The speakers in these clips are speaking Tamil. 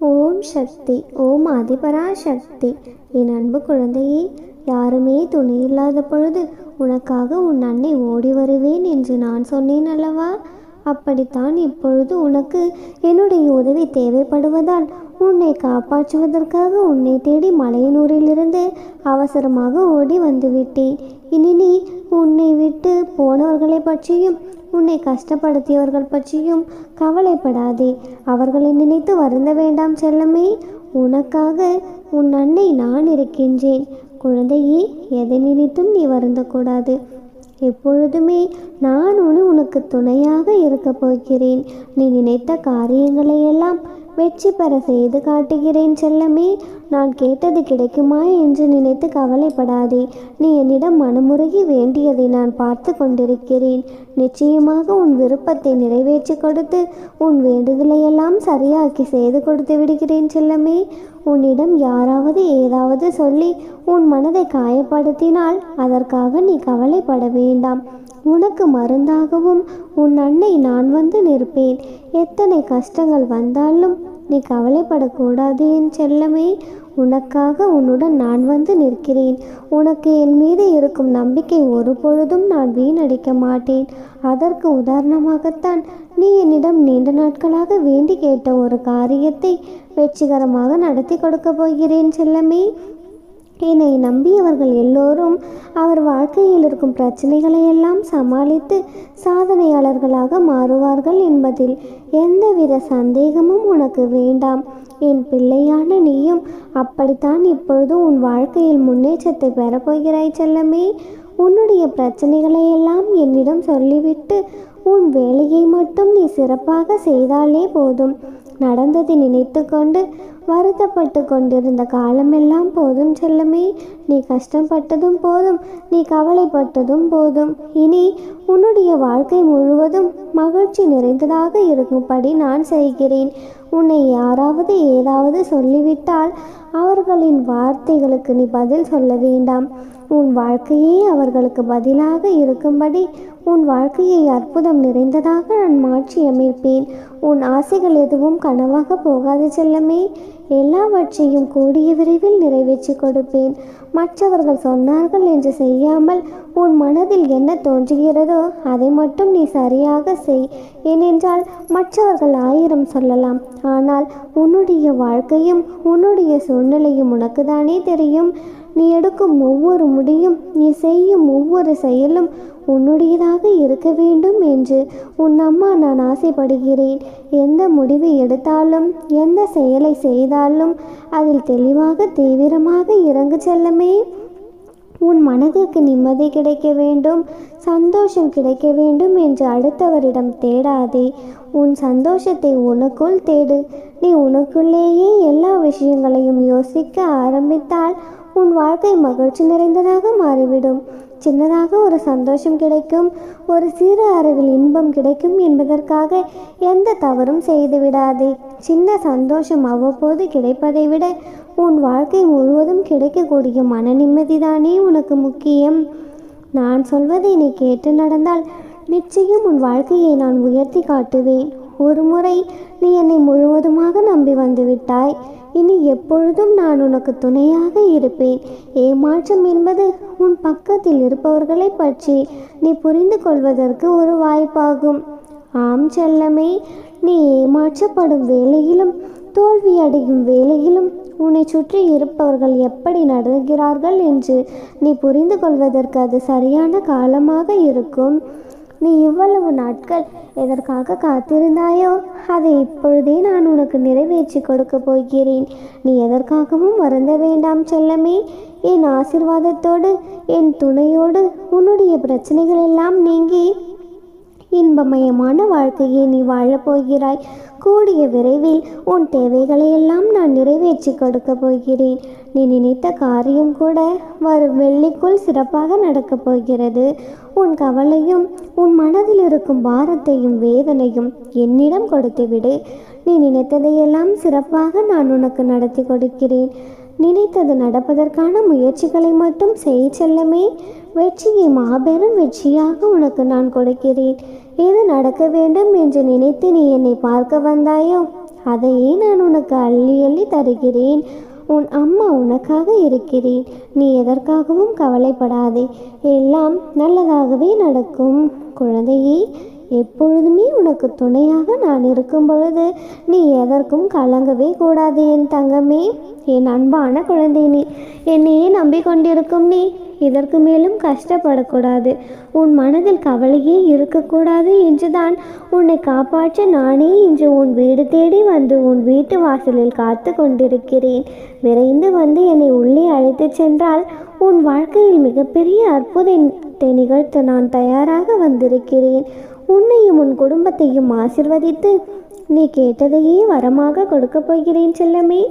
ஓம் சக்தி ஓம் ஆதிபராசக்தி. என் அன்பு குழந்தையே யாருமே துணை இல்லாத பொழுது உனக்காக உன் அன்னை ஓடி வருவேன் என்று நான் சொன்னேன் அல்லவா? அப்படித்தான் இப்பொழுது உனக்கு என்னுடைய உதவி தேவைப்படுவதால் உன்னை காப்பாற்றுவதற்காக உன்னை தேடி மலையனூரிலிருந்து அவசரமாக ஓடி வந்துவிட்டேன். இனி நீ உன்னை விட்டு போனவர்களை பற்றியும் உன்னை கஷ்டப்படுத்தியவர்கள் பற்றியும் கவலைப்படாதே. அவர்களை நினைத்து வருந்த வேண்டாம் செல்லமே. உனக்காக உன் அன்னை நான் இருக்கின்றேன். குழந்தையே எதை நினைத்தும் நீ வருந்தக்கூடாது. எப்பொழுதுமே நான் உனக்கு துணையாக இருக்கப் போகிறேன். நீ நினைத்த காரியங்களையெல்லாம் வெற்றி பெற செய்து காட்டுகிறேன் செல்லமே. நான் கேட்டது கிடைக்குமா என்று நினைத்து கவலைப்படாதே. நீ என்னிடம் மனமுருகி வேண்டியதை நான் பார்த்து கொண்டிருக்கிறேன். நிச்சயமாக உன் விருப்பத்தை நிறைவேற்றி கொடுத்து உன் வேண்டுதலையெல்லாம் சரியாக்கி செய்து கொடுத்து விடுகிறேன் செல்லமே. உன்னிடம் யாராவது ஏதாவது சொல்லி உன் மனதை காயப்படுத்தினால் அதற்காக நீ கவலைப்பட வேண்டாம். உனக்கு மருந்தாகவும் உன் அன்னை நான் வந்து நிற்பேன். எத்தனை கஷ்டங்கள் வந்தாலும் நீ கவலைப்படக்கூடாது என் செல்லமே. உனக்காக உன்னுடன் நான் வந்து நிற்கிறேன். உனக்கு என் மீது இருக்கும் நம்பிக்கை ஒரு பொழுதும் நான் வீணடிக்க மாட்டேன். அதற்கு உதாரணமாகத்தான் நீ என்னிடம் நீண்ட நாட்களாக வேண்டி கேட்ட ஒரு காரியத்தை வெற்றிகரமாக நடத்தி கொடுக்கப் போகிறேன் செல்லமே. என்னை நம்பியவர்கள் எல்லோரும் அவர் வாழ்க்கையில் இருக்கும் பிரச்சனைகளை எல்லாம் சமாளித்து சாதனையாளர்களாக மாறுவார்கள் என்பதில் எந்தவித சந்தேகமும் உனக்கு வேண்டாம். என் பிள்ளையான நீயும் அப்படித்தான் இப்பொழுது உன் வாழ்க்கையில் முன்னேற்றத்தை பெறப்போகிறாய் செல்லமே. உன்னுடைய பிரச்சனைகளை எல்லாம் என்னிடம் சொல்லிவிட்டு உன் வேலையை மட்டும் நீ சிறப்பாக செய்தாலே போதும். நடந்ததை நினைத்து கொண்டு வருத்தப்பட்டு கொண்டிருந்த காலமெல்லாம் போதும் செல்லமே. நீ கஷ்டப்பட்டதும் போதும் நீ கவலைப்பட்டதும் போதும். இனி உன்னுடைய வாழ்க்கை முழுவதும் மகிழ்ச்சி நிறைந்ததாக இருக்கும்படி நான் செய்கிறேன். உன்னை யாராவது ஏதாவது சொல்லிவிட்டால் அவர்களின் வார்த்தைகளுக்கு நீ பதில் சொல்ல வேண்டாம். உன் வாழ்க்கையே அவர்களுக்கு பதிலாக இருக்கும்படி உன் வாழ்க்கையை அற்புதம் நிறைந்ததாக நான் மாற்றி அமைப்பேன். உன் ஆசைகள் எதுவும் கனவாக போகாது செல்லமே. எல்லாவற்றையும் கூடிய விரைவில் நிறைவேற்றி கொடுப்பேன். மற்றவர்கள் சொன்னார்கள் என்று செய்யாமல் உன் மனதில் என்ன தோன்றுகிறதோ அதை மட்டும் நீ சரியாக செய். ஏனென்றால் மற்றவர்கள் ஆயிரம் சொல்லலாம். ஆனால் உன்னுடைய வாழ்க்கையும் உன்னுடைய சூழ்நிலையும் உனக்கு தானே தெரியும். நீ எடுக்கும் ஒவ்வொரு முடியும் நீ செய்யும் ஒவ்வொரு செயலும் உன்னுடையதாக இருக்க வேண்டும் என்று உன் அம்மா நான் ஆசைப்படுகிறேன். எந்த முடிவை எடுத்தாலும் எந்த செயலை செய்தாலும் அதில் தெளிவாக தீவிரமாக இறங்கு செல்லமே. உன் மனதிற்கு நிம்மதி கிடைக்க வேண்டும் சந்தோஷம் கிடைக்க வேண்டும் என்று அடுத்தவரிடம் தேடாதே. உன் சந்தோஷத்தை உனக்குள் தேடு. நீ உனக்குள்ளேயே எல்லா விஷயங்களையும் யோசிக்க ஆரம்பித்தால் உன் வாழ்க்கை மகிழ்ச்சி நிறைந்ததாக மாறிவிடும். சின்னதாக ஒரு சந்தோஷம் கிடைக்கும் ஒரு சிறு அறிவில் இன்பம் கிடைக்கும் என்பதற்காக எந்த தவறும் செய்துவிடாதே சின்ன சந்தோஷம் அவ்வப்போது கிடைப்பதை விட உன் வாழ்க்கை முழுவதும் கிடைக்கக்கூடிய மன நிம்மதிதானே உனக்கு முக்கியம். நான் சொல்வதை நீ கேட்டு நடந்தால் நிச்சயம் உன் வாழ்க்கையை நான் உயர்த்தி காட்டுவேன். ஒரு முறை நீ என்னை முழுவதுமாக நம்பி வந்துவிட்டாய். இனி எப்பொழுதும் நான் உனக்கு துணையாக இருப்பேன். ஏமாற்றம் என்பது உன் பக்கத்தில் இருப்பவர்களை பற்றி நீ புரிந்து கொள்வதற்கு ஒரு வாய்ப்பாகும். ஆம் செல்லமே நீ ஏமாற்றப்படும் வேளையிலும் தோல்வி அடையும் வேளையிலும் உன்னை சுற்றி இருப்பவர்கள் எப்படி நடக்கிறார்கள் என்று நீ புரிந்து கொள்வதற்கு அது சரியான காலமாக இருக்கும். நீ இவ்வளவு நாட்கள் எதற்காக காத்திருந்தாயோ அதை இப்பொழுதே நான் உனக்கு நிறைவேற்றி கொடுக்க போகிறேன். நீ எதற்காகவும் வருந்த வேண்டாம் செல்லமே. என் ஆசிர்வாதத்தோடு என் துணையோடு உன்னுடைய பிரச்சனைகள் எல்லாம் நீங்கி இன்பமயமான வாழ்க்கையை நீ வாழப்போகிறாய் கூடிய விரைவில் உன் தேவைகளை எல்லாம் நான் நிறைவேற்றி கொடுக்க போகிறேன். நீ நினைத்த காரியம் கூட வரும் வெள்ளிக்குள் சிறப்பாக நடக்கப் போகிறது. உன் கவலையும் உன் மனதில் இருக்கும் பாரத்தையும் வேதனையும் என்னிடம் கொடுத்துவிடு. நீ நினைத்ததையெல்லாம் சிறப்பாக நான் உனக்கு நடத்தி கொடுக்கிறேன். நினைத்தது நடப்பதற்கான முயற்சிகளை மட்டும் செய் செல்லமே. வெற்றியை மாபெரும் வெற்றியாக உனக்கு நான் கொடுக்கிறேன். எது நடக்க வேண்டும் என்று நினைத்து நீ என்னை பார்க்க வந்தாயோ அதையே நான் உனக்கு அள்ளி அள்ளி தருகிறேன். உன் அம்மா உனக்காக இருக்கிறேன். நீ எதற்காகவும் கவலைப்படாதே. எல்லாம் நல்லதாகவே நடக்கும். குழந்தையே எப்பொழுதுமே உனக்கு துணையாக நான் இருக்கும் பொழுது நீ எதற்கும் கலங்கவே கூடாது என் தங்கமே. என் அன்பான குழந்தை நீ என்னையே நம்பிக்கொண்டிருக்கும் நீ இதற்கு மேலும் கஷ்டப்படக்கூடாது. உன் மனதில் கவலையே இருக்கக்கூடாது என்றுதான் உன்னை காப்பாற்ற நானே இன்று உன் வீடு தேடி வந்து உன் வீட்டு வாசலில் காத்து கொண்டிருக்கிறேன். விரைந்து வந்து என்னை உள்ளே அழைத்துச் சென்றால் உன் வாழ்க்கையில் மிகப்பெரிய அற்புதத்தை நிகழ்த்த நான் தயாராக வந்திருக்கிறேன். உன்னையும் உன் குடும்பத்தையும் ஆசிர்வதித்து நீ கேட்டதையே வரமாக கொடுக்கப் போகிறேன் செல்லமே.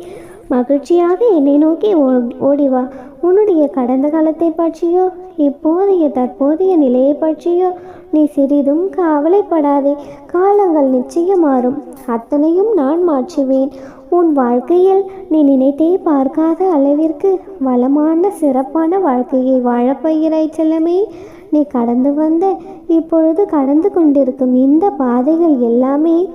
மகிழ்ச்சியாக என்னை நோக்கி ஓ- ஓடி வா. உன்னுடைய கடந்த காலத்தை பற்றியோ இப்போதைய தற்போதைய நிலையை பற்றியோ நீ சிறிதும் கவலைப்படாதே. காலங்கள் நிச்சயம் மாறும். அத்தனையும் நான் மாற்றுவேன். உன் வாழ்க்கையில் நீ நினைத்தே பார்க்காத அளவிற்கு வளமான சிறப்பான வாழ்க்கையை வாழப்போகிறாய் செல்லமே. நீ கடந்து வந்த இப்பொழுது கடந்து கொண்டிருக்கும் இந்த பாதைகள் எல்லாமே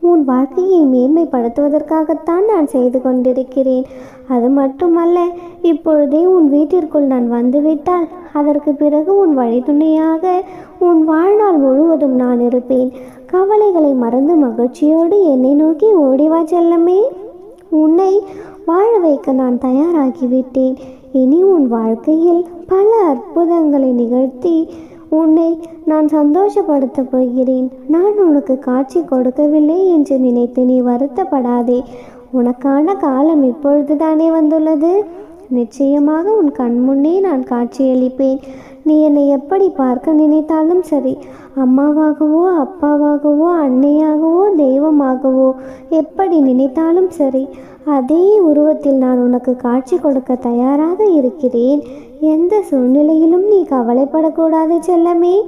உன் வாழ்க்கையை மேன்மைப்படுத்துவதற்காகத்தான் நான் செய்து கொண்டிருக்கிறேன். அது மட்டுமல்ல இப்பொழுதே உன் வீட்டிற்குள் நான் வந்துவிட்டால் அதற்கு பிறகு உன் வழித்துணையாக உன் வாழ்நாள் முழுவதும் நான் இருப்பேன். கவலைகளை மறந்து மகிழ்ச்சியோடு என்னை நோக்கி ஓடிவா செல்லமே. உன்னை வாழ வைக்க நான் தயாராகிவிட்டேன். இனி உன் வாழ்க்கையில் பல அற்புதங்களை நிகழ்த்தி உன்னை நான் சந்தோஷப்படுத்தப் போகிறேன். நான் உனக்கு காட்சி கொடுக்கவில்லை என்று நினைத்து நீ வருத்தப்படாதே. உனக்கான காலம் இப்பொழுதுதானே வந்துள்ளது. நிச்சயமாக உன் கண்முன்னே நான் காட்சியளிப்பேன். நீ என்னை எப்படி பார்க்க நினைத்தாலும் சரி அம்மாவாகவோ அப்பாவாகவோ அன்னையாகவோ தெய்வமாகவோ எப்படி நினைத்தாலும் சரி அதே உருவத்தில் நான் உனக்கு காட்சி கொடுக்க தயாராக இருக்கிறேன். எந்த சூழ்நிலையிலும் நீ கவலைப்படக்கூடாது செல்லமே.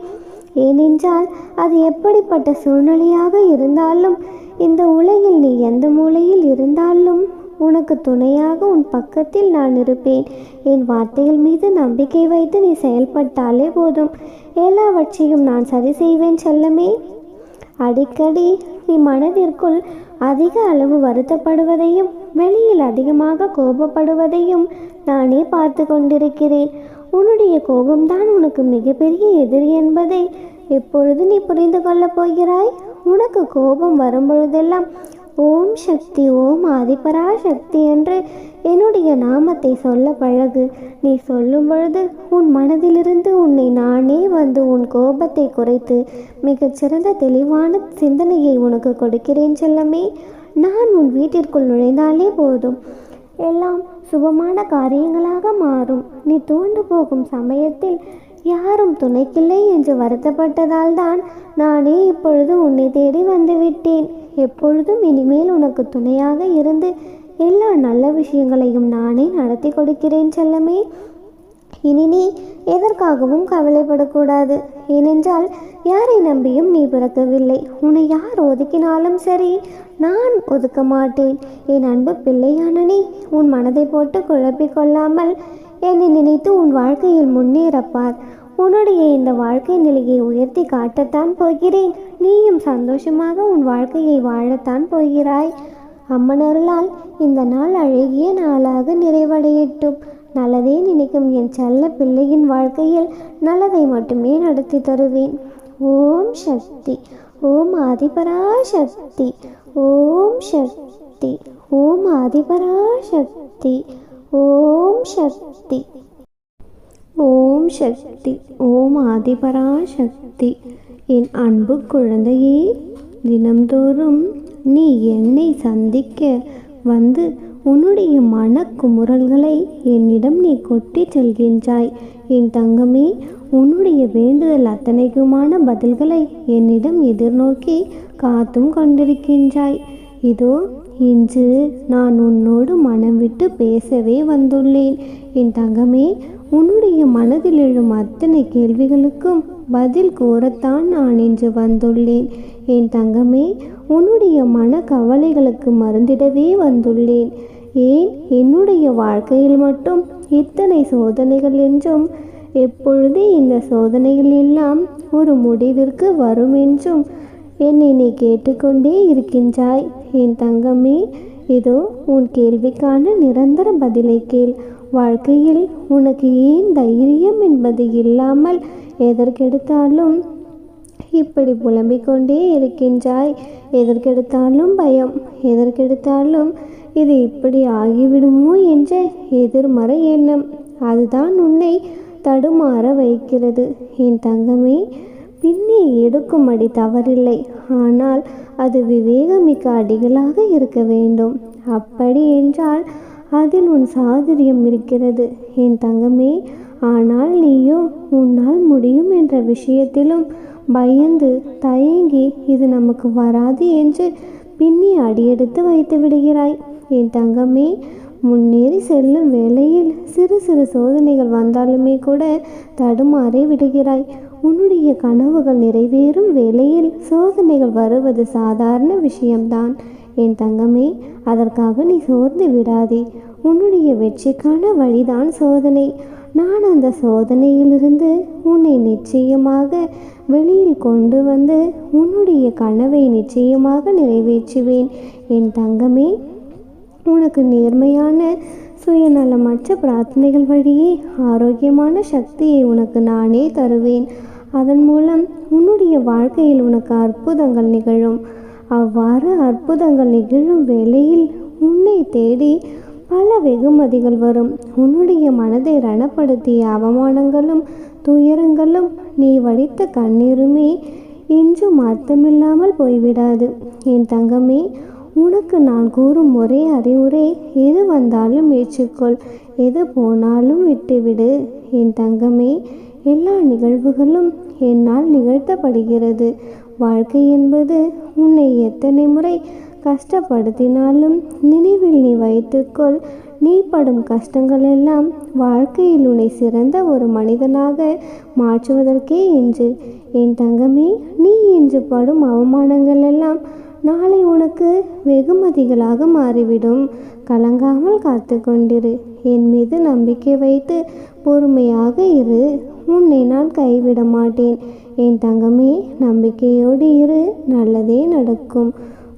ஏனென்றால் அது எப்படிப்பட்ட சூழ்நிலையாக இருந்தாலும் இந்த உலகில் நீ எந்த மூலையில் இருந்தாலும் உனக்கு துணையாக உன் பக்கத்தில் நான் இருப்பேன். என் வார்த்தைகள் மீது நம்பிக்கை வைத்து நீ செயல்பட்டாலே போதும். எல்லாவற்றையும் நான் சரி செய்வேன் செல்லமே. அடிக்கடி நீ மனதிற்குள் அதிக அளவு வருத்தப்படுவதையும் வெளியில் அதிகமாக கோபப்படுவதையும் நானே பார்த்து கொண்டிருக்கிறேன். உன்னுடைய கோபம்தான் உனக்கு மிகப்பெரிய எதிரி என்பதை. எப்பொழுது நீ புரிந்து கொள்ளப் போகிறாய்? உனக்கு கோபம் வரும்பொழுதெல்லாம் ஓம் சக்தி ஓம் ஆதிபரா சக்தி என்று என்னுடைய நாமத்தை சொல்ல பழகு. நீ சொல்லும் பொழுது உன் மனதிலிருந்து உன்னை நானே வந்து உன் கோபத்தை குறைத்து மிகச்சிறந்த தெளிவான சிந்தனையை உனக்கு கொடுக்கிறேன் செல்லமே. நான் உன் வீட்டிற்குள் நுழைந்தாலே போதும். எல்லாம் சுபமான காரியங்களாக மாறும். நீ தூண்டு போகும் சமயத்தில் யாரும் துணைக்கில்லை என்று வருத்தப்பட்டதால் தான் நானே இப்பொழுது உன்னை தேடி வந்துவிட்டேன். எப்பொழுதும் இனிமேல் உனக்கு துணையாக இருந்து எல்லா நல்ல விஷயங்களையும் நானே நடத்தி கொடுக்கிறேன் செல்லமே. இனி நீ எதற்காகவும் கவலைப்படக்கூடாது. ஏனென்றால் யாரை நம்பியும் நீ பிறக்கவில்லை. உன்னை யார் ஒதுக்கினாலும் சரி நான் ஒதுக்க மாட்டேன். என் அன்பு பிள்ளையான நீ உன் மனதை போட்டு குழப்பிக் கொள்ளாமல் என்னை நினைத்து உன் வாழ்க்கையில் முன்னேறப்பார். உன்னுடைய இந்த வாழ்க்கை நிலையை உயர்த்தி காட்டத்தான் போகிறேன். நீயும் சந்தோஷமாக உன் வாழ்க்கையை வாழத்தான் போகிறாய். அம்மனருளால் இந்த நாள் அழகிய நாளாக நிறைவடையட்டும். நல்லதே நினைக்கும் என் செல்ல பிள்ளையின் வாழ்க்கையில் நல்லதை மட்டுமே நடத்தி தருவேன். ஓம் சக்தி. ஓம் ஆதிபரா சக்தி ஓம் சக்தி. ஓம் ஆதிபரா சக்தி ஓம் சக்தி. ஓம் சக்தி. ஓம் ஆதிபரா சக்தி என் அன்பு குழந்தையே தினம்தோறும் நீ என்னை சந்திக்க வந்து உன்னுடைய மன குமுறல்களை என்னிடம் நீ கொட்டி செல்கின்றாய். என் தங்கமே உன்னுடைய வேண்டுதல் அத்தனைக்குமான பதில்களை என்னிடம் எதிர்நோக்கி காத்தும் கொண்டிருக்கின்றாய். இதோ இன்று நான் உன்னோடு மனம் விட்டு பேசவே வந்துள்ளேன். என் தங்கமே உன்னுடைய மனதில் எழும் அத்தனை கேள்விகளுக்கும் பதில் கூறத்தான் நான் இன்று வந்துள்ளேன். என் தங்கமே உன்னுடைய மன கவலைகளுக்கு மருந்திடவே வந்துள்ளேன். ஏன்? என்னுடைய வாழ்க்கையில் மட்டும் இத்தனை சோதனைகள் என்றும் எப்பொழுது இந்த சோதனைகள் எல்லாம் ஒரு முடிவிற்கு வரும் என்றும் என்னை நீ கேட்டுக்கொண்டே இருக்கின்றாய். என் தங்கமே இதோ உன் கேள்விக்கான நிரந்தர பதிலை கேள். வாழ்க்கையில் உனக்கு ஏன் தைரியம் என்பது இல்லாமல் எதற்கெடுத்தாலும் இப்படி புலம்பிக் கொண்டே இருக்கின்றாய். எதற்கெடுத்தாலும் பயம். எதற்கெடுத்தாலும் இது இப்படி ஆகிவிடுமோ என்ற எதிர்மறை எண்ணம். அதுதான் உன்னை தடுமாற வைக்கிறது. என் தங்கமே பின்னே எடுக்கும் அடி தவறில்லை. ஆனால் அது விவேகமிக்க அடிகளாக இருக்க வேண்டும். அப்படி என்றால் அதில் உன் சாதுரியம் இருக்கிறது. என் தங்கமே ஆனால் நீயோ உன்னால் முடியும் என்ற விஷயத்திலும் பயந்து தயங்கி இது நமக்கு வராது என்று பின்னி அடியெடுத்து வைத்து விடுகிறாய். என் தங்கமே முன்னேறி செல்லும் வேளையில் சிறு சிறு சோதனைகள் வந்தாலுமே கூட தடுமாறி விடுகிறாய். உன்னுடைய கனவுகள் நிறைவேறும் வேளையில் சோதனைகள் வருவது சாதாரண விஷயம்தான். என் தங்கமே அதற்காக நீ சோர்ந்து விடாதே. உன்னுடைய வெற்றிக்கான வழிதான் சோதனை. நான் அந்த சோதனையிலிருந்து உன்னை நிச்சயமாக வெளியில் கொண்டு வந்து உன்னுடைய கனவை நிச்சயமாக நிறைவேற்றுவேன். என் தங்கமே உனக்கு நேர்மையான சுயநலமற்ற பிரார்த்தனைகள் வழியே ஆரோக்கியமான சக்தியை உனக்கு நானே தருவேன். அதன் மூலம் உன்னுடைய வாழ்க்கையில் உனக்கு அற்புதங்கள் நிகழும். அவ்வாறு அற்புதங்கள் நிகழும் வேளையில் உன்னை தேடி பல வெகுமதிகள் வரும். உன்னுடைய மனதை ரணப்படுத்திய அவமானங்களும் துயரங்களும் நீ வடித்த கண்ணீருமே இன்றும் அர்த்தமில்லாமல் போய்விடாது. என் தங்கமே உனக்கு நான் கூறும் ஒரே அறிவுரை எது வந்தாலும் ஏற்றுக்கொள் எது போனாலும் விட்டுவிடு. என் தங்கமே எல்லா நிகழ்வுகளும் என்னால் நிகழ்த்தப்படுகிறது. வாழ்க்கை என்பது உன்னை எத்தனை முறை கஷ்டப்படுத்தினாலும் நினைவில் நீ வைத்துக்கொள். நீ படும் கஷ்டங்கள் எல்லாம் வாழ்க்கையில் உன்னை சிறந்த ஒரு மனிதனாக மாற்றுவதற்கே என்று என் தங்கமே நீ இன்று படும் அவமானங்கள் எல்லாம் நாளை உனக்கு வெகுமதிகளாக மாறிவிடும். கலங்காமல் காத்து கொண்டிரு என் மீது நம்பிக்கை வைத்து பொறுமையாக இரு. உன்னை நான் கைவிட மாட்டேன். என் தங்கமே நம்பிக்கையோடு இரு. நல்லதே நடக்கும்.